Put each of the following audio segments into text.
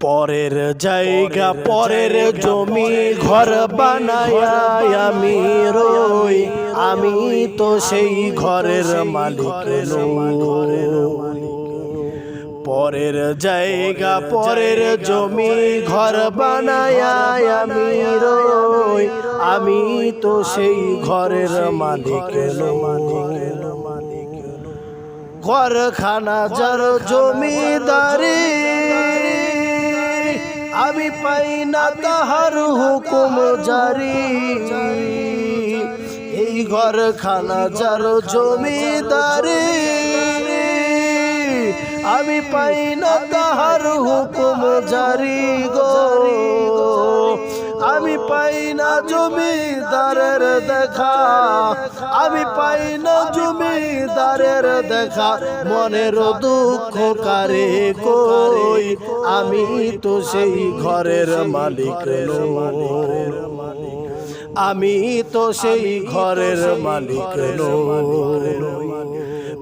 পরের জায়গা পরের জমি ঘর বানায় আমি রই আমি তো সেই ঘরের মালিক। পরের জায়গা পরের জমি ঘর বানায় আমি রই আমি তো সেই ঘরের মালিক নই। ঘরখানা যার জমিদারি আমি পাই না তাহার হুকুম জারি। এই ঘর খানা যার জমিদারি। আমি পাই না তাহার হুকুম জারি গো। আমি পাই না জমিদারের দেখা আমি পাই না জমিদারের দেখা মনের দুঃখ কারে কই আমি তো সেই ঘরের মালিক। আমি তো সেই ঘরের মালিক নই।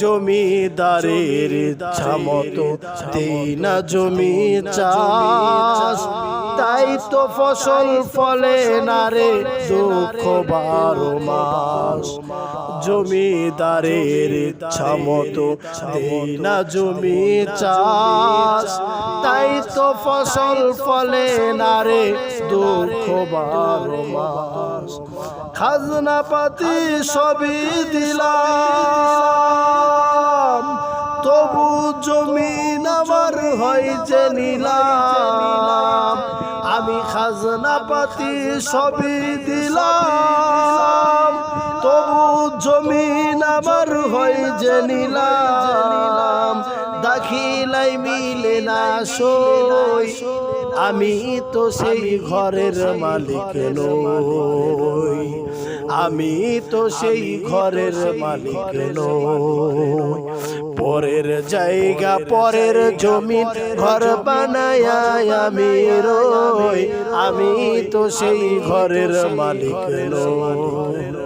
জমিদারের ইচ্ছা মতো দেই না জমি চাষ। তাই তো ফসল ফলে না রে দুঃখ বারো মাস। জমিদারের ইচ্ছা মতো দেই না জমি চাষ। তাই তো ফসল ফলে না রে দুঃখ বারো মাস। খাজনা পাতি সবই দিলাম। তবু জমিন আমার হয় যে নিলাম। আমি খাজনা পাতি সবই দিলাম। তবু জমিন আমার হয় যে নিলাম, দাখিলাই মিলে না সই। আমি তো সেই ঘরের মালিক নই। আমি তো সেই ঘরের মালিক নই। পরের জায়গা, পরের জমিন, ঘর বানায় আমি রই। আমি তো সেই ঘরের মালিক নই।